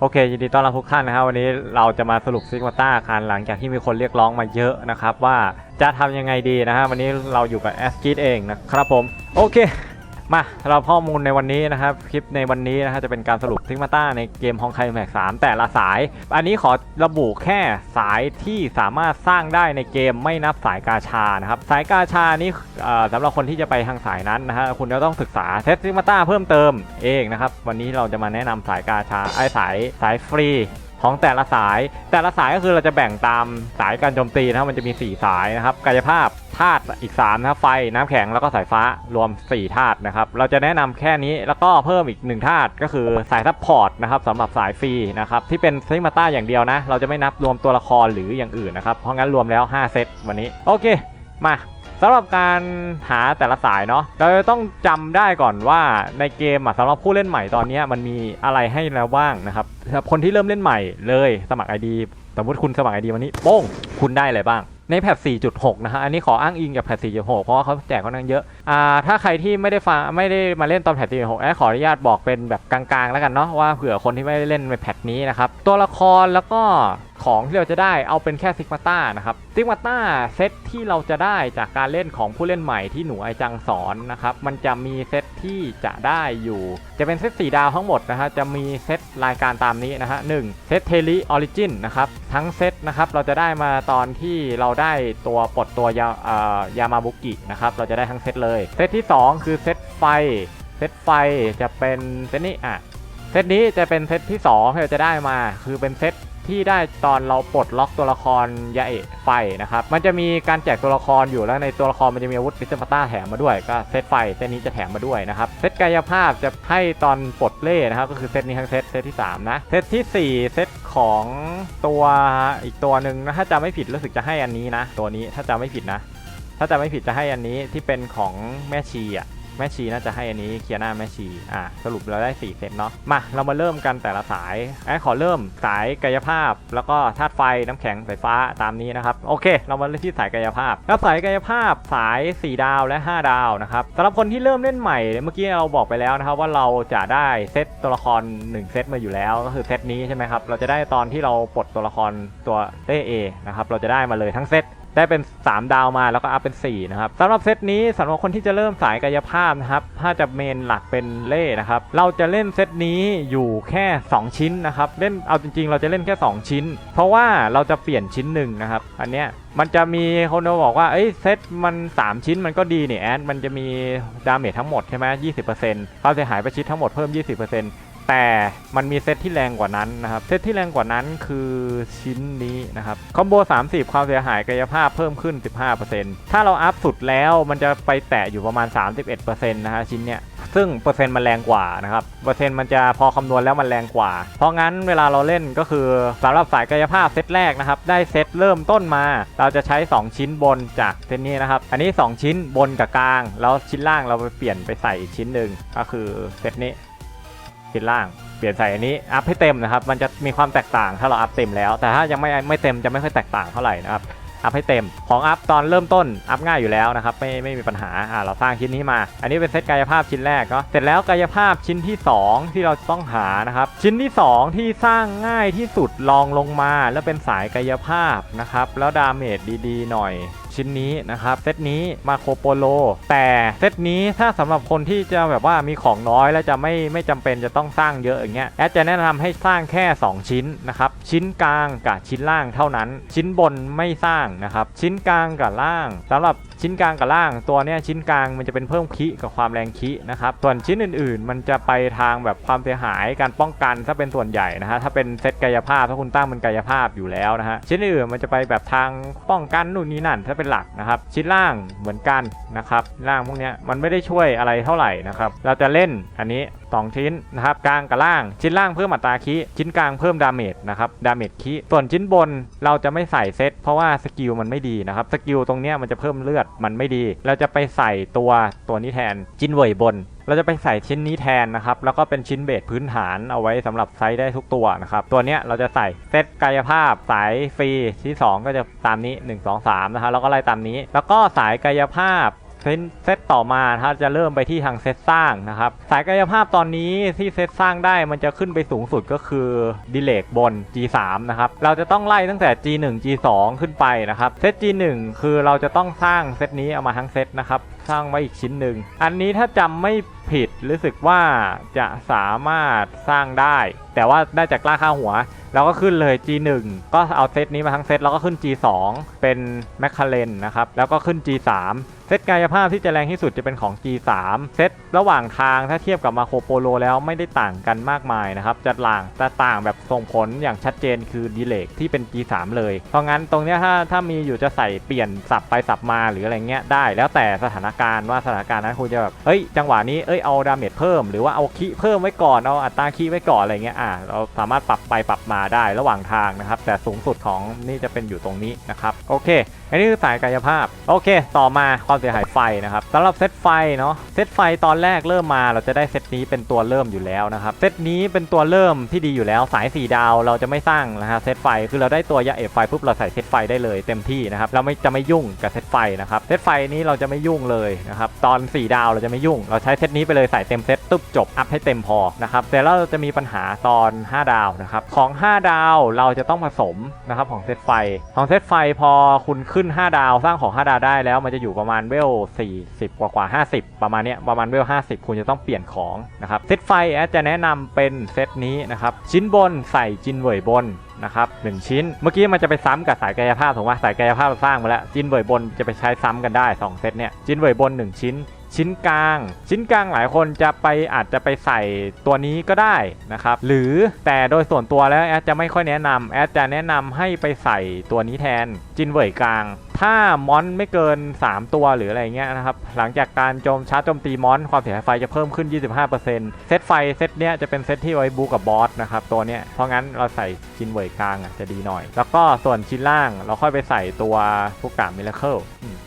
โอเคยินดีต้อนรับทุกท่านนะครับวันนี้เราจะมาสรุปซิกมาต้าคันหลังจากที่มีคนเรียกร้องมาเยอะนะครับ ว่าจะทำยังไงดีนะฮะวันนี้เราอยู่กับแอสกิดเองนะครับผม โอเค มาเราข้อมูลในวันนี้นะครับ คลิปในวันนี้นะฮะจะเป็นการสรุปซิกมาต้าในเกมฮองไคแม็กสามแต่ละสาย อันนี้ขอระบุแค่สายที่สามารถสร้างได้ในเกมไม่นับสายกาชานะครับสายกาชานี่สำหรับคนที่จะไปทางสายนั้นนะฮะคุณจะต้องศึกษาเซตซิกมาต้าเพิ่มเติมเองนะครับวันนี้เราจะมาแนะนำสายกาชาไอ้สายสายฟรีของแต่ละสาย แต่ละสายก็คือเราจะแบ่งตามสายการโจมตีนะครับมันจะมี 4 สายนะครับกายภาพ ธาตุอีก3นะครับไฟน้ำแข็งแล้วก็สายฟ้ารวม 4 ธาตุนะครับ เราจะแนะนำแค่นี้แล้วก็เพิ่มอีก 1 ธาตุก็คือสายซัพพอร์ตนะครับสำหรับสายฟรีนะครับที่เป็นซิมาต้าอย่างเดียวนะ เราจะไม่นับรวมตัวละครหรืออย่างอื่นนะครับ เพราะงั้นรวมแล้ว 5 เซตวันนี้ โอเค มาสำหรับการหาแต่ละสายเนาะเราจะต้องจำได้ก่อนว่าในเกมอะสำหรับผู้เล่นใหม่ตอนนี้มันมีอะไรให้แล้วบ้างนะครับสำหรับคนที่เริ่มเล่นใหม่เลยสมัคร ID สมมติคุณสมัคร ID วันนี้โป้งคุณได้อะไรบ้าง ในแพท4.6 นะฮะ อันนี้ขออ้างอิงกับแพท4.6 เพราะว่าเขาแจกค่อนข้างเยอะ อ่า ถ้าใครที่ไม่ได้ฟังไม่ได้มาเล่นตอนแพท4.6แอดขออนุญาตบอกเป็นแบบกลางๆ แล้วกันเนาะว่าเผื่อคนที่ไม่ได้เล่นในแพทนี้นะครับ ตัวละครแล้วก็ ของที่เราจะได้เอาเป็นแค่ซิกมาต้านะครับซิกมาต้าเซตที่เราจะได้จากการเล่นของผู้เล่นใหม่ที่หนูไอจังสอนนะครับมันจะมีเซตที่จะได้อยู่ จะเป็นเซต4ดาวทั้งหมดนะฮะจะมีเซตรายการตามนี้นะฮะหนึ่งเซตเทลิออริจินนะครับทั้งเซตนะครับเราจะได้มาตอนที่เราได้ตัวปลดตัวยายามาบุกินะครับเราจะได้ทั้งเซตเลยเซตที่ 2 คือเซตไฟเซตไฟจะเป็นเซตนี้อะเซตนี้จะเป็นเซตที่2ที่เราจะได้มาคือเป็นเซต ที่ได้ตอนเราปลดล็อกตัวละครยาเอะไฟนะครับ มันจะมีการแจกตัวละครอยู่แล้วในตัวละครมันจะมีอาวุธดิสเปต้าแถมมาด้วยก็เซตไฟเซตนี้จะแถมมาด้วยนะครับเซตกายภาพจะให้ตอนปลดเล่นะครับก็คือเซตนี้ทั้งเซตเซตที่3นะเซตทีสี่ 4 เซตของตัวอีกตัวหนึ่งนะถ้าจำไม่ผิดรู้สึกจะให้อันนี้นะ ตัวนี้ถ้าจำไม่ผิดนะ ถ้าจำไม่ผิดจะให้อันนี้ที่เป็นของแม่ชีอะ แม่ชีน่าจะให้อันนี้เคลียร์หน้าแม่ชีอะสรุปเราได้4เซตเนาะมาเรามาเริ่มกันแต่ละสายไอ้ขอเริ่มสายกายภาพ แล้วก็ธาตุไฟน้ำแข็งไฟฟ้าตามนี้นะครับโอเค เรามาเริ่มที่สายกายภาพแล้วสายกายภาพสาย 4 ดาวและ 5 ดาวนะครับสำหรับคนที่เริ่มเล่นใหม่เมื่อกี้เราบอกไปแล้วนะครับว่าเราจะได้เซตตัวละคร 1 เซตมาอยู่แล้วก็คือเซตนี้ใช่ไหมครับเราจะได้ตอนที่เราปลดตัวละครตัวเต้เอนะครับเราจะได้มาเลยทั้งเซต ได้เป็น 3 ดาวมาแล้วก็อัพเป็น 4 นะครับสำหรับเซตนี้สำหรับคนที่จะเริ่มสายกายภาพนะครับ ถ้าจะเมนหลักเป็นเล่นะครับ เราจะเล่นเซตนี้อยู่แค่ 2 ชิ้นนะครับ เล่นเอาจริงๆ เราจะเล่นแค่ 2 ชิ้น เพราะว่าเราจะเปลี่ยนชิ้นหนึ่งนะครับ อันเนี้ยมันจะมีคนมาบอกว่า เอ้ยเซตมัน 3 ชิ้นมันก็ดีเนี่ยแอดมันจะมีดาเมจทั้งหมดใช่ไหม20%ความเสียหายประชิดทั้งหมดเพิ่ม 20% แต่มันมีเซตที่แรงกว่านั้นนะครับ เซตที่แรงกว่านั้นคือชิ้นนี้นะครับ คอมโบ 30 ความเสียหายกายภาพเพิ่มขึ้น 15%ถ้าเราอัพสุดแล้วมันจะไปแตะอยู่ประมาณ 31%นะฮะชิ้นเนี้ยซึ่งเปอร์เซ็นต์มันแรงกว่านะครับ เปอร์เซ็นต์มันจะพอคำนวณแล้วมันแรงกว่า เพราะงั้นเวลาเราเล่นก็คือสำหรับสายกายภาพเซตแรกนะครับ ได้เซตเริ่มต้นมา เราจะใช้ 2 ชิ้นบนจากเซตนี้นะครับ อันนี้ 2 ชิ้นบนกับกลาง แล้วชิ้นล่างเราไปเปลี่ยนไปใส่อีกชิ้นหนึ่งก็คือเซตนี้ ชิ้นล่างเปลี่ยนใส่อันนี้อัพให้เต็มนะครับ มันจะมีความแตกต่างถ้าเราอัพเต็มแล้ว แต่ถ้ายังไม่ไม่เต็มจะไม่ค่อยแตกต่างเท่าไหร่นะครับอัพให้เต็มของอัพตอนเริ่มต้นอัพง่ายอยู่แล้วนะครับไม่ไม่มีปัญหาอ่าเราสร้างชิ้นนี้มา อันนี้เป็นเซตกายภาพชิ้นแรกเนาะเสร็จแล้วกายภาพชิ้นที่ 2 ที่เราต้องหานะครับชิ้นที่ 2 ที่สร้างง่ายที่สุดลองลงมา แล้วเป็นสายกายภาพนะครับแล้วดาเมจดีๆ หน่อย ชิ้นนี้นะครับเซตนี้มาโคโปโล แต่เซตนี้ถ้าสำหรับคนที่จะแบบว่ามีของน้อยและจะไม่ไม่จำเป็นจะต้องสร้างเยอะอย่างเงี้ยแอดจะแนะนำให้สร้างแค่ 2 ชิ้นนะครับชิ้นกลางกับชิ้นล่างเท่านั้น ชิ้นบนไม่สร้างนะครับชิ้นกลางกับล่างสำหรับชิ้นกลางกับล่างตัวเนี้ยชิ้นกลางมันจะเป็นเพิ่มคิกับความแรงคินะครับส่วนชิ้นอื่นๆ มันจะไปทางแบบความเสียหายการป้องกันถ้าเป็นส่วนใหญ่นะฮะถ้าเป็นเซตกายภาพถ้าคุณตั้งเป็นกายภาพอยู่แล้วนะฮะชิ้นอื่นมันจะไปแบบทางป้องกันนู่นนี่นั่นถ้าเป็นหลักนะครับชิ้นล่างเหมือนกันนะครับล่างพวกนี้มันไม่ได้ช่วยอะไรเท่าไหร่นะครับเราจะเล่นอันนี้ 2 ชิ้นนะครับกลางกับล่างชิ้นล่างเพิ่มอัตราคีชิ้นกลางเพิ่มดาเมจนะครับดาเมจคีส่วนชิ้นบนเราจะไม่ใส่เซตเพราะว่าสกิลมันไม่ดีนะครับสกิลตรงนี้มันจะเพิ่มเลือดมันไม่ดี เราจะไปใส่ตัวตัวนี้แทนชิ้นเวยบน เราจะไปใส่ชิ้นนี้แทนนะครับ แล้วก็เป็นชิ้นเบสพื้นฐานเอาไว้สำหรับใช้ได้ทุกตัวนะครับ ตัวเนี้ยเราจะใส่เซตกายภาพสายฟรีที่ 2 ก็จะตามนี้ 1 2 3นะฮะแล้วก็ไล่ตามนี้ แล้วก็สายกายภาพเซตต่อมาถ้าจะเริ่มไปที่ทางเซตสร้างนะครับ สายกายภาพตอนนี้ที่เซตสร้างได้มันจะขึ้นไปสูงสุดก็คือดิเลกบน G3 นะครับเราจะต้องไล่ตั้งแต่ G1 G2 ขึ้นไปนะครับเซต G1 คือเราจะต้องสร้างเซตนี้เอามาทั้งเซตนะครับ สร้างไว้อีกชิ้นหนึ่ง อันนี้ถ้าจำไม่ผิดรู้สึกว่าจะสามารถสร้างได้ แต่ว่าได้จากกล้าค่าหัวเราก็ขึ้นเลย G1 ก็เอาเซตนี้มาทั้งเซตแล้วก็ขึ้น G2 เป็นแมคคาเรนนะครับ แล้วก็ขึ้น G3 เซตกายภาพที่จะแรงที่สุดจะเป็นของ G3 เซตระหว่างทางถ้าเทียบกับมาโคโปโลแล้วไม่ได้ต่างกันมากมายนะครับ จะต่างจะต่างแบบส่งผลอย่างชัดเจนคือดีเลกที่เป็น G3 เลย เพราะงั้นตรงนี้ถ้าถ้ามีอยู่จะใส่เปลี่ยนสับไปสับมาหรืออะไรเงี้ยได้ แล้วแต่สถานการณ์ว่าสถานการณ์นั้นคุณจะแบบเอ้ยจังหวะนี้เอ้ยเอาดาเมจเพิ่มหรือว่าเอาคีเพิ่มไว้ก่อนเอาอัตราคีไว้ก่อนอะไรเงี้ยอะเราสามารถปรับไปปรับมาได้ระหว่างทางนะครับ แต่สูงสุดของนี่จะเป็นอยู่ตรงนี้นะครับโอเค อันนี้คือสายกายภาพโอเค ต่อมาความเสียหายไฟนะครับสำหรับเซตไฟเนาะเซตไฟตอนแรกเริ่มมาเราจะได้เซตนี้เป็นตัวเริ่มอยู่แล้วนะครับเซตนี้เป็นตัวเริ่มที่ดีอยู่แล้วสาย4ดาวเราจะไม่สร้างนะฮะเซตไฟคือเราได้ตัวยาเอฟไฟปุ๊บเราใส่เซตไฟได้เลยเต็มที่นะครับเราไม่จะไม่ยุ่งกับเซตไฟนะครับเซตไฟนี้เราจะไม่ยุ่งเลยนะครับตอน 4 ดาวเราจะไม่ยุ่ง เราใช้เซตนี้ไปเลยใส่เต็มเซตตุ๊บจบอัพให้เต็มพอนะครับแต่เราจะมีปัญหาตอน 5 ดาวนะครับของ 5 ดาวเราจะต้องผสมนะครับของเซตไฟของเซตไฟพอคุณขึ้น 5 ดาวสร้างของ 5 ดาวได้แล้ว มันจะอยู่ประมาณเวล 40 กว่ากว่า 50 ประมาณเนี้ยประมาณเวล 50 คุณจะต้องเปลี่ยนของนะครับเซตไฟแอดจะแนะนำเป็นเซตนี้นะครับชิ้นบนใส่จินเวยบน นะครับหนึ่งชิ้น เมื่อกี้มันจะไปซ้ำกับสายกายภาพถูกไหมสายกายภาพเราสร้างมาแล้วจินเวยบนจะไปใช้ซ้ำกันได้สองเซตเนี่ยจินเวยบนหนึ่งชิ้น ชิ้นกลาง ชิ้นกลางหลายคนจะไปอาจจะไปใส่ตัวนี้ก็ได้นะครับหรือแต่โดยส่วนตัวแล้วแอดจะไม่ค่อยแนะนำแอดจะแนะนำให้ไปใส่ตัวนี้แทนจินเว่ยกลาง ถ้ามอนไม่เกิน 3 ตัวหรืออะไรเงี้ยนะครับ หลังจากการโจมชาร์จโจมตีมอน ความเสียหายไฟจะเพิ่มขึ้น 25%เซตไฟเซตเนี้ยจะเป็นเซตที่ไว้บูกับบอสนะครับตัวเนี้ย เพราะงั้นเราใส่จินเว่ยกลางอะจะดีหน่อย แล้วก็ส่วนชิ้นล่างเราค่อยไปใส่ตัวพวกกามิเลเคิล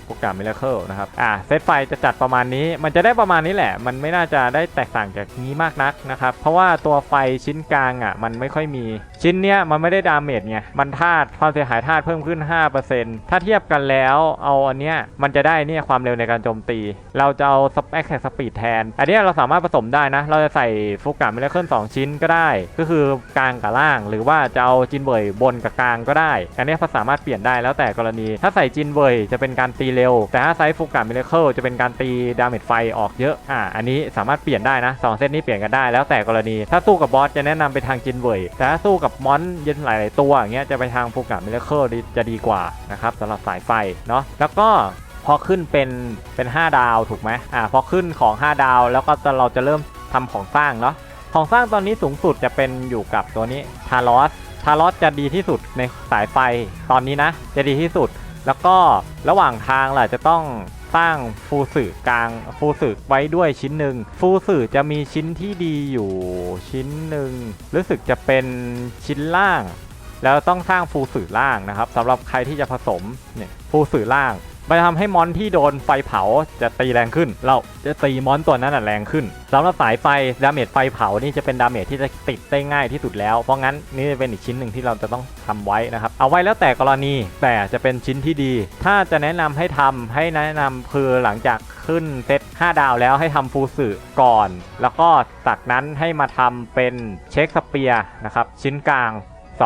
พวกกามิเลเคิลนะครับ อ่าเซตไฟจะจัดประมาณนี้ มันจะได้ประมาณนี้แหละ มันไม่น่าจะได้แตกต่างจากนี้มากนักนะครับ เพราะว่าตัวไฟชิ้นกลางอะมันไม่ค่อยมี ชิ้นเนี้ยมันไม่ได้ดาเมจไง มันธาตุความเสียหายธาตุเพิ่มขึ้น 5%ถ้าเทียบกันแล้วเอาอันเนี้ยมันจะได้เนี่ยความเร็วในการโจมตี เราจะเอาสเปคแท็กสปีดแทน อันนี้เราสามารถผสมได้นะ เราจะใส่ฟุกกามิเลเคิล2ชิ้นก็ได้ ก็คือกลางกับล่าง หรือว่าจะเอาจินเบยบนกับกลางก็ได้ อันนี้ยสามารถเปลี่ยนได้แล้วแต่กรณี ถ้าใส่จินเบยจะเป็นการตีเร็ว แต่ถ้าใส่ฟุกกามิเลเคิลจะเป็นการตีดาเมจไฟออกเยอะ อ่า อันนี้สามารถเปลี่ยนได้นะสองเซตนี้เปลี่ยนกันได้แล้วแต่กรณี ถ้าสู้กับบอสจะแนะนำไปทางจินเบยแต่ถ้าสู้กับมอนเย็นหลาย ๆ ตัวอย่างเงี้ยจะไปทางฟุกกามิเลเคิลจะดีกว่านะครับสำหรับสายไฟเนาะแล้วก็พอขึ้นเป็นเป็น 5 ดาวถูกไหมอ่าพอขึ้นของ 5 ดาวแล้วก็จะเราจะเริ่มทำของสร้างเนาะของสร้างตอนนี้สูงสุดจะเป็นอยู่กับตัวนี้ทารอสทารอสจะดีที่สุดในสายไฟตอนนี้นะ จะดีที่สุด แล้วก็ระหว่างทางล่ะจะต้องสร้างฟูสือกลางฟูสือไว้ด้วยชิ้นหนึ่งฟูสือจะมีชิ้นที่ดีอยู่ชิ้นหนึ่งรู้สึกจะเป็นชิ้นล่าง แล้วต้องสร้างฟูสื่อล่างนะครับสำหรับใครที่จะผสมเนี่ยฟูสื่อล่างมันจะทำให้มอนที่โดนไฟเผาจะตีแรงขึ้น เราจะตีมอนตัวนั้นแรงขึ้นสำหรับสายไฟดาเมจไฟเผานี่จะเป็นดาเมจที่จะติดได้ง่ายที่สุดแล้ว เพราะงั้นนี่จะเป็นอีกชิ้นหนึ่งที่เราจะต้องทำไว้นะครับ เอาไว้แล้วแต่กรณีแต่จะเป็นชิ้นที่ดี ถ้าจะแนะนำให้ทำให้แนะนำคือหลังจากขึ้นเซต5 ดาวแล้วให้ทำฟูสึก่อน แล้วก็จากนั้นให้มาทำเป็นเช็คสเปียร์นะครับชิ้นกลาง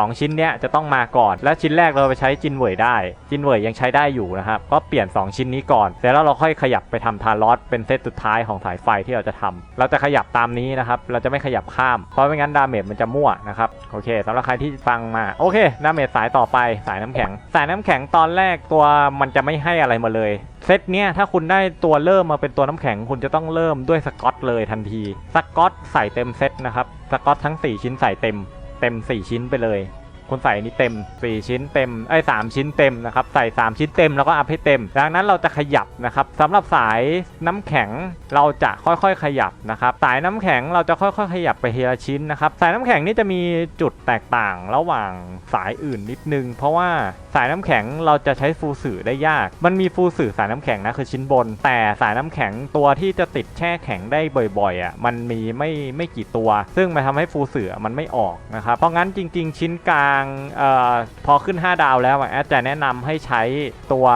2 ชิ้นเนี้ยจะต้องมาก่อน และชิ้นแรกเราไปใช้จินเว่ยได้ จินเว่ยยังใช้ได้อยู่นะครับ ก็เปลี่ยน 2 ชิ้นนี้ก่อนเสร็จแล้วเราค่อยขยับไปทำทารอสเป็นเซตสุดท้ายของสายไฟที่เราจะทำเราจะขยับตามนี้นะครับ เราจะไม่ขยับข้าม เพราะไม่งั้นดาเมจมันจะมั่วนะครับ โอเคสำหรับใครที่ฟังมา โอเค ดาเมจสายต่อไป สายน้ำแข็ง สายน้ำแข็งตอนแรกตัวมันจะไม่ให้อะไรมาเลย เซตเนี้ยถ้าคุณได้ตัวเริ่มมาเป็นตัวน้ำแข็ง คุณจะต้องเริ่มด้วยสกอตเลยทันที สกอตใส่เต็มเซตนะครับ สกอตทั้ง 4 ชิ้นใส่เต็ม เต็ม 4 ชิ้นไปเลย คุณใส่นี้เต็ม 4 ชิ้นเต็มไอ้สชิ้นเต็มนะครับใส่ 3 ชิ้นเต็มแล้วก็อัพให้เต็มดังนั้นเราจะขยับนะครับสำหรับสายน้ำแข็งเราจะค่อยๆขยับนะครับสายน้ำแข็งเราจะค่อยๆ ขยับไปทีละชิ้นนะครับสายน้ำแข็งนี่จะมีจุดแตกต่างระหว่างสายอื่นนิดนึง เพราะว่า สายน้ำแข็งเราจะใช้ฟูสื่อได้ยาก มันมีฟูสื่อสายน้ำแข็งนะคือชิ้นบน แต่สายน้ำแข็งตัวที่จะติดแช่แข็งได้บ่อยๆอะมันมีไม่ไม่กี่ตัว ซึ่งมันทำให้ฟูสื่อมันไม่ออกนะครับเพราะงั้นจริง ๆ ชิ้นกลางเอ่อพอขึ้น 5 ดาวแล้วแอดจะแนะนำให้ใช้ตัว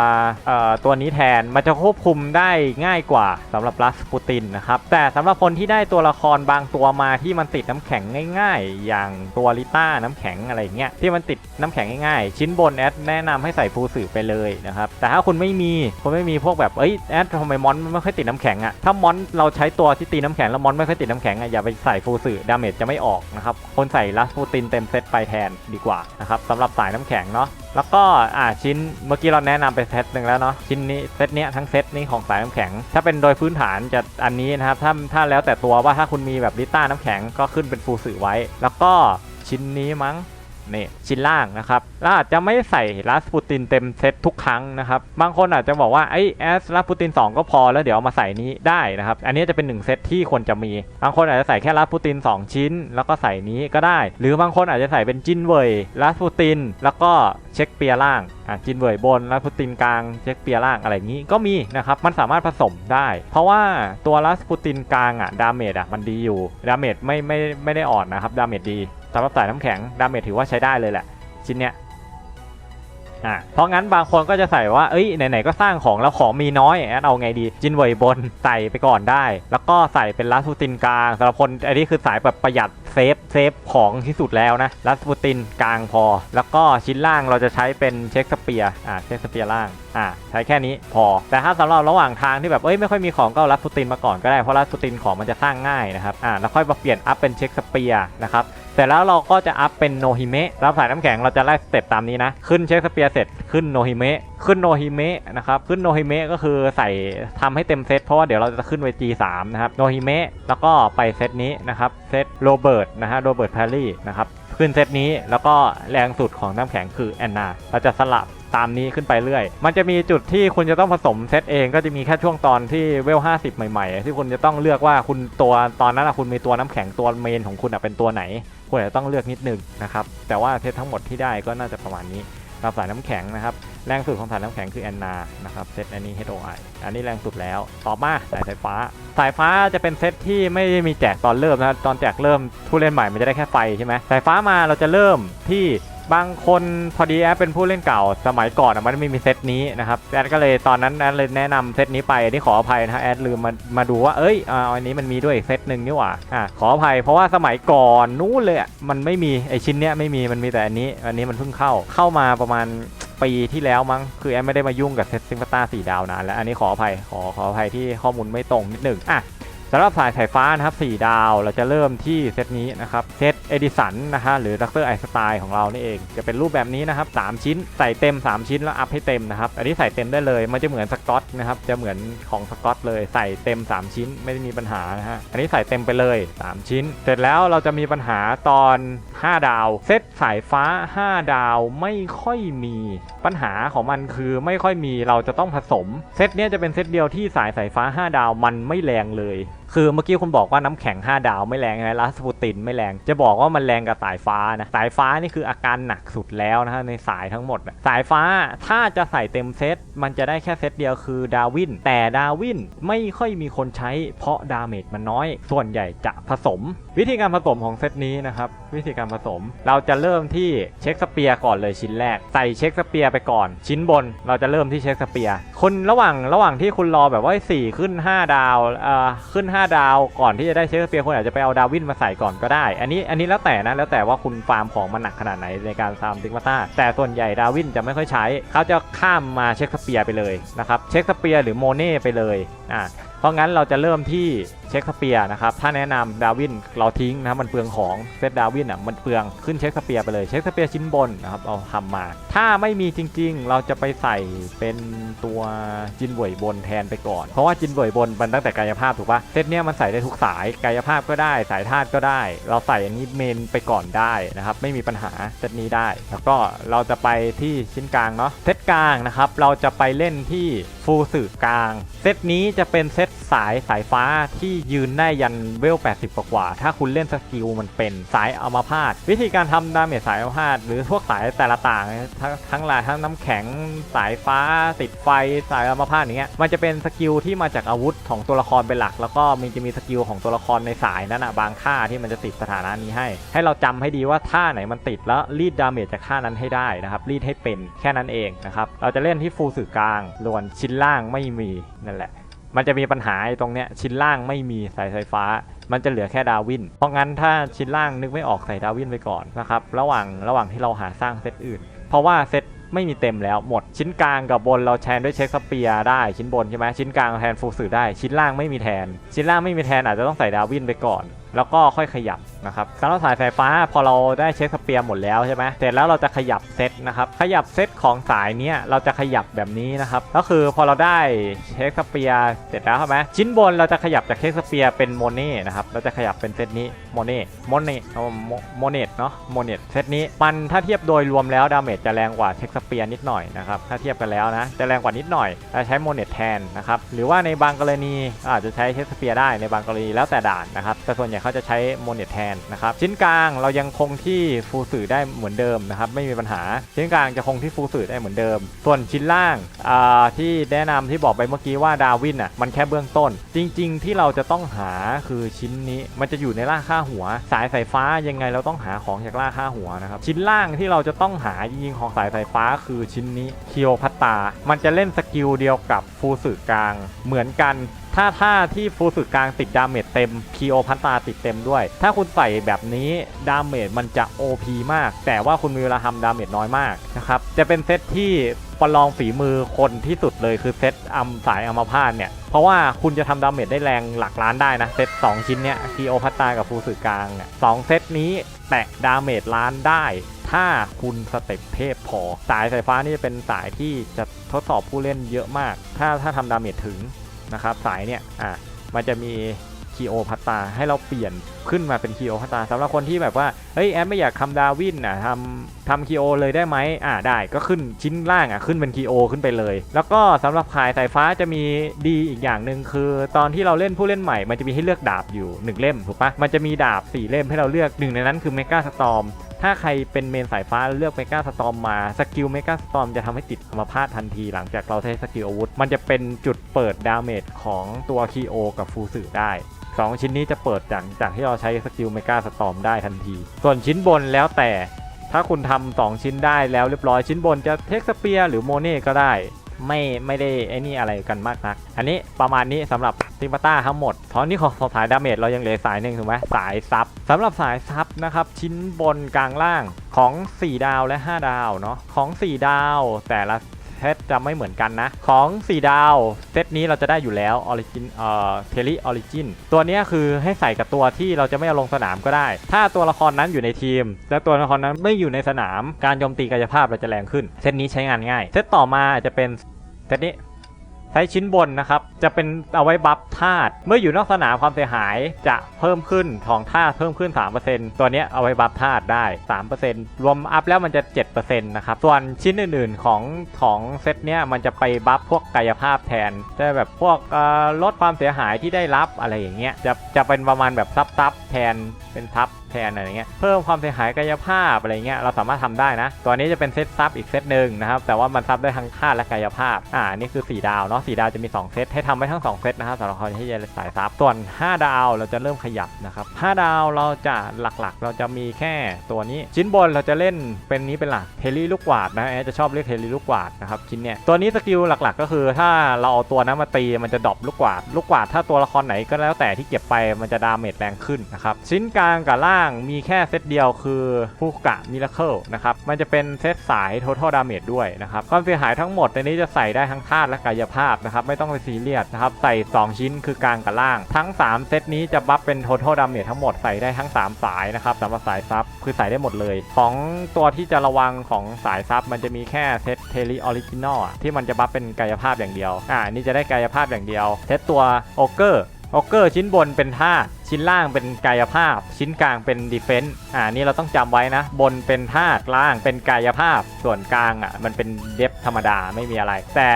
เอ่อตัวนี้แทนมันจะควบคุมได้ง่ายกว่าสำหรับรัสปูตินนะครับแต่สำหรับคนที่ได้ตัวละครบางตัวมาที่มันติดน้ำแข็งง่าย ๆ อย่างตัวลิต้าน้ำแข็งอะไรเงี้ยที่มันติดน้ำแข็งง่ายๆ ชิ้นบนแอดแนะนำให้ใส่ฟูสื่อไปเลยนะครับ แต่ถ้าคุณไม่มีคุณไม่มีพวกแบบเอ้ยแอดทำไมมอนไม่ค่อยติดน้ำแข็งอะถ้ามอนเราใช้ตัวที่ตีน้ำแข็งแล้วมอนไม่ค่อยติดน้ำแข็งอะอย่าไปใส่ฟูสื่อดาเมจจะไม่ออกนะครับคนใส่รัสปูตินเต็มเซตไปแทนดีกว่านะครับสำหรับสายน้ำแข็งเนาะแล้วก็อ่าชิ้นเมื่อกี้เราแนะนำไปเซตหนึ่งแล้วเนาะชิ้นนี้เซตเนี้ยทั้งเซตนี้ของสายน้ำแข็ง ถ้าเป็นโดยพื้นฐานจะอันนี้นะครับถ้าถ้าแล้วแต่ตัวว่าถ้าคุณมีแบบลิต้าน้ำแข็งก็ขึ้นเป็นฟูสื่อไว้ แล้วก็ชิ้นนี้มั้ง นี่ชิ้นล่างนะครับแล้วอาจจะไม่ใส่ลัสปูตินเต็มเซตทุกครั้งนะครับบางคนอาจจะบอกว่าไอ้แอสลัสปูติน 2 ก็พอแล้วเดี๋ยวเอามาใส่นี้ได้นะครับอันนี้จะเป็น 1 เซตที่ควรจะมี บางคนอาจจะใส่แค่ลัสปูติน 2 ชิ้น แล้วก็ใส่นี้ก็ได้ หรือบางคนอาจจะใส่เป็นจินเวยลัสปูติน แล้วก็เช็คเปียร์ล่างอะจินเวยบนลัสปูตินกลางเช็คเปียร์ล่างอะไรอย่างนี้ก็มีนะครับมันสามารถผสมได้ เพราะว่าตัวลัสปูตินกลางอะดาเมจอะมันดีอยู่ดาเมจไม่ไม่ไม่ได้อ่อนนะครับดาเมจดี สำหรับสายน้ำแข็งดาเมจถือว่าใช้ได้เลยแหละ ชิ้นเนี้ยอะเพราะงั้นบางคนก็จะใส่ว่า เอ้ย ไหน ๆ ก็สร้างของแล้วของมีน้อยแอดเอาไงดี จินเวยบนใส่ไปก่อนได้ แล้วก็ใส่เป็นลัสปูตินกลางสำหรับคนอันนี้คือสายแบบประหยัดเซฟเซฟของที่สุดแล้วนะลัสปูตินกลางพอ แล้วก็ชิ้นล่างเราจะใช้เป็นเช็คสเปียร์อ่าเช็คสเปียร์ล่างอ่าใช้แค่นี้พอ แต่ถ้าสำหรับระหว่างทางที่แบบเอ้ยไม่ค่อยมีของก็เอาลัสปูตินมาก่อนก็ได้เพราะลัสปูตินของมันจะสร้างง่ายนะครับอ่าแล้วค่อยมาเปลี่ยนอัพเป็นเช็คสเปียร์นะครับ ร็จแล้วเราก็จะอัพเป็นโนฮิเมะรับสายน้ำแข็งเราจะไล่สเต็ปตามนี้นะ ขึ้นเช็คสเปียร์เสร็จขึ้นโนฮิเมะขึ้นโนฮิเมะนะครับขึ้นโนฮิเมะก็คือใส่ทำให้เต็มเซตเพราะว่าเดี๋ยวเราจะขึ้นไป G3 นะครับโนฮิเมะแล้วก็ไปเซตนี้นะครับเซตโรเบิร์ตนะฮะโรเบิร์ตแพรรี่นะครับขึ้นเซตนี้แล้วก็แรงสุดของน้ำแข็งคือแอนนาเราจะสลับตามนี้ขึ้นไปเรื่อย มันจะมีจุดที่คุณจะต้องผสมเซตเองก็จะมีแค่ช่วงตอนที่เวล 50 ใหม่ ๆ ที่คุณจะต้องเลือกว่าคุณตัวตอนนั้นคุณมีตัวน้ำแข็งตัวเมนของคุณอะเป็นตัวไหน ควรจะต้องเลือกนิดนึงนะครับ แต่ว่าเซตทั้งหมดที่ได้ก็น่าจะประมาณนี้สำหรับสายน้ำแข็งนะครับ แรงสุดของสายน้ำแข็งคือแอนนานะครับเซตอันนี้ HOI อันนี้แรงสุดแล้ว ต่อมาสายสายฟ้า สายฟ้าจะเป็นเซตที่ไม่ได้มีแจกตอนเริ่มนะตอนแจกเริ่มผู้เล่นใหม่มันจะได้แค่ไฟใช่ไหมสายฟ้ามาเราจะเริ่มที่ บางคนพอดีแอดเป็นผู้เล่นเก่าสมัยก่อนมันไม่มีเซตนี้นะครับแอดก็เลยตอนนั้นแอดเลยแนะนำเซตนี้ไปอันนี้ขออภัยนะแอดลืมมามาดูว่าเอ้ยอ่าอันนี้มันมีด้วยเซตหนึ่งนี่หว่าอะขออภัยเพราะว่าสมัยก่อนนู้นเลยมันไม่มีไอชิ้นเนี้ยไม่มีมันมีแต่อันนี้ อันนี้มันเพิ่งเข้าเข้ามาประมาณปีที่แล้วมั้งคือแอมไม่ได้มายุ่งกับเซตซิงปต้าสี่ดาวนานแล้วอันนี้ขออภัยขอขออภัยที่ข้อมูลไม่ตรงนิดหนึ่งอะ สำหรับสายสายฟ้านะครับ 4 ดาวเราจะเริ่มที่เซตนี้นะครับ เซตเอดิสันนะฮะหรือดรไอสไตล์ของเรานี่เอง จะเป็นรูปแบบนี้นะครับ 3 ชิ้น ใส่เต็ม 3 ชิ้นแล้วอัพให้เต็มนะครับ อันนี้ใส่เต็มได้เลย มันจะเหมือนสกอตนะครับ จะเหมือนของสกอตเลย ใส่เต็ม 3 ชิ้นไม่ได้มีปัญหานะฮะ อันนี้ใส่เต็มไปเลย 3 ชิ้น เสร็จแล้วเราจะมีปัญหาตอน 5 ดาว เซตสายฟ้า 5 ดาวไม่ค่อยมี ปัญหาของมันคือไม่ค่อยมี เราจะต้องผสม เซตเนี้ยจะเป็นเซตเดียวที่สายสายฟ้า 5 ดาวมันไม่แรงเลย คือเมื่อกี้คุณบอกว่าน้ำแข็ง 5 ดาวไม่แรงใช่ไหมลัสปูตินไม่แรง จะบอกว่ามันแรงกับสายฟ้านะ สายฟ้านี่คืออาการหนักสุดแล้วนะฮะในสายทั้งหมด สายฟ้าถ้าจะใส่เต็มเซตมันจะได้แค่เซตเดียวคือดาวิน แต่ดาวินไม่ค่อยมีคนใช้ เพราะดาเมจมันน้อย ส่วนใหญ่จะผสม วิธีการผสมของเซตนี้นะครับ วิธีการผสม เราจะเริ่มที่เช็คสเปียร์ก่อนเลยชิ้นแรก ใส่เช็คสเปียร์ไปก่อน ชิ้นบน เราจะเริ่มที่เช็คสเปียร์คนระหว่างระหว่างที่คุณรอแบบว่า4ขึ้น 5 ดาวเอ่อขึ้น5ดาวก่อนที่จะได้เช็คสเปียร์คุณอาจจะไปเอาดาวินมาใส่ก่อนก็ได้ อันนี้อันนี้แล้วแต่นะแล้วแต่ว่าคุณฟาร์มของมันหนักขนาดไหนในการฟาร์มติกมาต้าแต่ส่วนใหญ่ดาวินจะไม่ค่อยใช้ เขาจะข้ามมาเช็คสเปียร์ไปเลยนะครับเช็คสเปียร์หรือโมเน่ไปเลยอ่าเพราะงั้นเราจะเริ่มที่ เช็คสเปียร์นะครับถ้าแนะนำดาวินเราทิ้งนะมันเปลืองของเซตดาวินอะมันเปลืองขึ้นเช็คสเปียร์ไปเลยเช็คสเปียร์ชิ้นบนนะครับเอาทำมา ถ้าไม่มีจริงๆ เราจะไปใส่เป็นตัวจินบวยบนแทนไปก่อน เพราะว่าจินบวยบนมันตั้งแต่กายภาพถูกปะเซตเนี้ยมันใส่ได้ทุกสายกายภาพก็ได้ สายธาตุก็ได้ เราใส่อันนี้เมนไปก่อนได้นะครับไม่มีปัญหาเซตนี้ได้ แล้วก็เราจะไปที่ชิ้นกลางเนาะเซตกลางนะครับเราจะไปเล่นที่ฟูสื่อกลาง เซตนี้จะเป็นเซตสายสายฟ้าที่ยืนได้ยันเวล 80 กว่าถ้าคุณเล่นสกิลมันเป็นสายอัมาพาตวิธีการทำดาเมจสายอัมาพาตหรือพวกสายแต่ละต่างทั้งทั้งหลายทั้งน้ำแข็งสายฟ้าติดไฟสายอัมาพาตอย่างเงี้ยมันจะเป็นสกิลที่มาจากอาวุธของตัวละครเป็นหลัก แล้วก็มันจะมีสกิลของตัวละครในสายนั้นอะบางท่าที่มันจะติดสถานะนี้ให้ ให้เราจำให้ดีว่าท่าไหนมันติดแล้วรีดดาเมจจากท่านั้นให้ได้นะครับรีดให้เป็นแค่นั้นเองนะครับเราจะเล่นที่ฟูลสื่อกลางล้วนชิ้นล่างไม่มีนั่นแหละ มันจะมีปัญหาตรงเนี้ยชิ้นล่างไม่มีสายไฟฟ้า มันจะเหลือแค่ดาวิน เพราะงั้นถ้าชิ้นล่างนึกไม่ออกใส่ดาวินไปก่อนนะครับระหว่างระหว่างที่เราหาสร้างเซตอื่น เพราะว่าเซตไม่มีเต็มแล้วหมดชิ้นกลางกับบนเราแทนด้วยเช็คสเปียร์ได้ชิ้นบนใช่ไหมชิ้นกลางแทนฟูสือได้ชิ้นล่างไม่มีแทน ชิ้นล่างไม่มีแทนอาจจะต้องใส่ดาวินไปก่อน แล้วก็ค่อยขยับ นะครับสำหรับสายไฟฟ้าพอเราได้เช็คสเปียร์หมดแล้วใช่ไหมเสร็จแล้วเราจะขยับเซตนะครับขยับเซตของสายเนี้ยเราจะขยับแบบนี้นะครับก็คือพอเราได้เช็คสเปียร์เสร็จแล้วใช่ไหมชิ้นบนเราจะขยับจากเช็คสเปียร์เป็นโมเน่นะครับเราจะขยับเป็นเซตนี้โมเน่โมเน่โมโมเนตเนาะโมเนตเซตนี้มันถ้าเทียบโดยรวมแล้วดาเมจจะแรงกว่าเช็คสเปียร์นิดหน่อยนะครับถ้าเทียบกันแล้วนะจะแรงกว่านิดหน่อยเราใช้โมเนตแทนนะครับหรือว่าในบางกรณีอาจจะใช้เช็คสเปียร์ได้ในบางกรณีแล้วแต่ด่านนะครับแต่ส่วนใหญ่เขาจะใช้โมเนตแทนนะครับชิ้นกลางเรายังคงที่ฟูสื่อได้เหมือนเดิมนะครับไม่มีปัญหา ชิ้นกลางจะคงที่ฟูสื่อได้เหมือนเดิม ส่วนชิ้นล่างาที่แนะนำที่บอกไปเมื่อกี้ว่าดาวินอะมันแค่เบื้องต้น จริง ๆ ที่เราจะต้องหาคือชิ้นนี้มันจะอยู่ในล่าค่าหัว สายสายฟ้ายังไงเราต้องหาของจากล่าค่าหัวนะครับชิ้นล่างที่เราจะต้องหาจริงๆของสายสายฟ้าคือชิ้นนี้เคียวพัตตา มันจะเล่นสกิลเดียวกับฟูสื่อกลางเหมือนกัน ถ้าท่าที่ฟูสึกลางติดดาเมจเต็มคีโอพันตาติดเต็มด้วย ถ้าคุณใส่แบบนี้ดาเมจมันจะ OP มาก แต่ว่าคุณมีเวลาทำดาเมจน้อยมากนะครับจะเป็นเซตที่ประลองฝีมือคนที่สุดเลยคือเซตอัมสายอัมพาตเนี่ยเพราะว่าคุณจะทำดาเมจได้แรงหลักล้านได้นะเซต2ชิ้นเนี้ยคีโอพัตตากับฟูสึกลางเนี่ยสองเซตนี้แตะดาเมจล้านได้ถ้าคุณสเต็ปเทพพอ สายสายฟ้านี่จะเป็นสายที่จะทดสอบผู้เล่นเยอะมาก ถ้าถ้าทำดาเมจถึง นะครับสายเนี่ยอะมันจะมีคีโอพัตตาให้เราเปลี่ยนขึ้นมาเป็นคีโอพัตตาสำหรับคนที่แบบว่าเฮ้ยแอดไม่อยากทำดาวินอะทำทำคีโอเลยได้ไหมอ่าได้ก็ขึ้นชิ้นล่างอะขึ้นเป็นคีโอขึ้นไปเลย แล้วก็สำหรับขายสายฟ้าจะมีดีอีกอย่างหนึ่งคือ ตอนที่เราเล่นผู้เล่นใหม่มันจะมีให้เลือกดาบอยู่หนึ่งเล่มถูกปะมันจะมีดาบสี่เล่มให้เราเลือกหนึ่งในนั้นคือเมกาสตอม ถ้าใครเป็นเมนสายฟ้าเลือกเมกาสตอมมาสกิลเมกาสตอมจะทำให้ติดอัมพาตทันทีหลังจากเราใช้สกิลอาวุธ มันจะเป็นจุดเปิดดาเมจของตัวคีโอกับฟูสึได้2 ชิ้นนี้จะเปิดจากจากที่เราใช้สกิลเมกาสตอมได้ทันที ส่วนชิ้นบนแล้วแต่ถ้าคุณทำสองชิ้นได้แล้วเรียบร้อยชิ้นบนจะเทคสเปียร์หรือโมเน่ก็ได้ ไม่ไม่ได้ไอ้นี่อะไรกันมากนัก อันนี้ประมาณนี้สำหรับซิมปาต้าทั้งหมดตอนนี้ของสายดาเมจเรายังเหลือสายหนึ่งถูกไหมสายซับสำหรับสายซับนะครับชิ้นบนกลางล่างของ 4 ดาวและ 5 ดาวเนาะของ 4 ดาวแต่ละ แทบจะไม่เหมือนกันนะ ของ 4 ดาวเซตนี้เราจะได้อยู่แล้วออริจินเอ่อเทลิออริจินตัวนี้คือให้ใส่กับตัวที่เราจะไม่เอาลงสนามก็ได้ ถ้าตัวละครนั้นอยู่ในทีม และตัวละครนั้นไม่อยู่ในสนาม การโจมตีกายภาพเราจะแรงขึ้น เซตนี้ใช้งานง่าย เซตต่อมาจะเป็นเซตนี้ ใช้ชิ้นบนนะครับ จะเป็นเอาไว้บัฟธาตุเมื่ออยู่นอกสนามความเสียหายจะเพิ่มขึ้นของธาตุเพิ่มขึ้น 3%ตัวเนี้ยเอาไว้บัฟธาตุได้ 3%รวมอัพแล้วมันจะ 7%นะครับ ส่วนชิ้นอื่นๆของของเซตเนี้ยมันจะไปบัฟพวกกายภาพแทน จะแบบพวกลดความเสียหายที่ได้รับอะไรอย่างเงี้ยจะจะเป็นประมาณแบบซับๆแทนเป็นทับ แทนอะไรเงี้ยเพิ่มความเสียหายกายภาพอะไรเงี้ยเราสามารถทำได้นะ ตัวนี้จะเป็นเซตซับอีกเซตหนึ่งนะครับแต่ว่ามันซับได้ทั้งธาตุและกายภาพอ่านี่คือ 4 ดาวเนาะ4ดาวจะมี 2 เซตให้ทำไว้ทั้ง 2 เซตนะครับสำหรับคนที่จะสายซับส่วน 5 ดาวเราจะเริ่มขยับนะครับ5ดาวเราจะหลักๆ เราจะมีแค่ตัวนี้ชิ้นบนเราจะเล่นเป็นนี้เป็นหลักเทลลี่ลูกกวาดนะแอจะชอบเรียกเทลลี่ลูกกวาดนะครับชิ้นเนี้ยตัวนี้สกิลหลักๆ ก็คือถ้าเราเอาตัวนั้นมาตีมันจะดรอปลูกกวาดลูกกวาดถ้าตัวละครไหนก็แล้วแต่ที่เก็บไปมันจะดาเมจแรงขึ้นนะครับชิ้นกลางกับล่างมีแค่เซตเดียวคือฟูกะมิราเคิลนะครับ มันจะเป็นเซตสาย total damage ด้วยนะครับ ความเสียหายทั้งหมดในนี้จะใส่ได้ทั้งธาตุและกายภาพนะครับ ไม่ต้องไปซีเรียสนะครับ ใส่ 2 ชิ้นคือกลางกับล่าง ทั้ง 3 เซตนี้จะบัฟเป็น total damage ทั้งหมดใส่ได้ทั้ง 3 สายนะครับสำหรับสายซับคือใส่ได้หมดเลย ของตัวที่จะระวังของสายซับมันจะมีแค่เซตเทลิออริจินอลที่มันจะบัฟเป็นกายภาพอย่างเดียว อ่า นี่จะได้กายภาพอย่างเดียว เซตตัวโอเกอร์โอเกอร์ชิ้นบนเป็นท่าตุ ชิ้นล่างเป็นกายภาพ ชิ้นกลางเป็นดีเฟนต์อ่านี่เราต้องจำไว้นะ บนเป็นธาตุล่างเป็นกายภาพ ส่วนกลางอะมันเป็นเดฟธรรมดาไม่มีอะไร แต่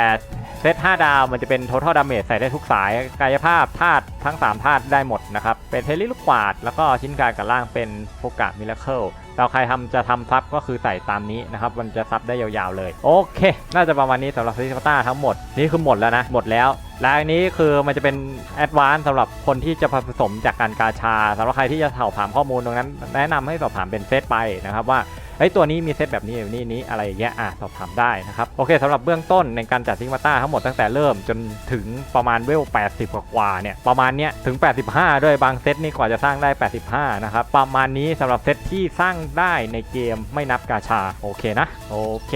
เซต5ดาวมันจะเป็น total damage ใส่ได้ทุกสาย กายภาพธาตุทั้ง3ธาตุได้หมดนะครับ เป็นเทลิลูกกวาด แล้วก็ชิ้นกายกับล่างเป็นโฟกะมิราเคิล เราใครทำจะทำซับก็คือใส่ตามนี้นะครับ มันจะซับได้ยาวๆเลย โอเค น่าจะประมาณนี้สำหรับซิสต้าทั้งหมด นี่คือหมดแล้วนะ หมดแล้ว และอันนี้คือมันจะเป็นแอดวานซ์สำหรับคนที่จะผสมจากการกาชาสำหรับใครที่จะสอบถามข้อมูลตรงนั้น แนะนำให้สอบถามเป็นเซตไปนะครับว่า ไอ้ตัวนี้มีเซตแบบนี้แบบนี้นี้อะไรอย่างเงี้ยอะสอบถามได้นะครับโอเคสำหรับเบื้องต้นในการจัดซิงมาต้าทั้งหมดตั้งแต่เริ่มจนถึงประมาณเวล 80 กว่าเนี่ยประมาณเนี้ยถึง 85 ด้วยบางเซตนี่กว่าจะสร้างได้ 85 นะครับ ประมาณนี้สำหรับเซตที่สร้างได้ในเกมไม่นับกาชา โอเคนะ โอเค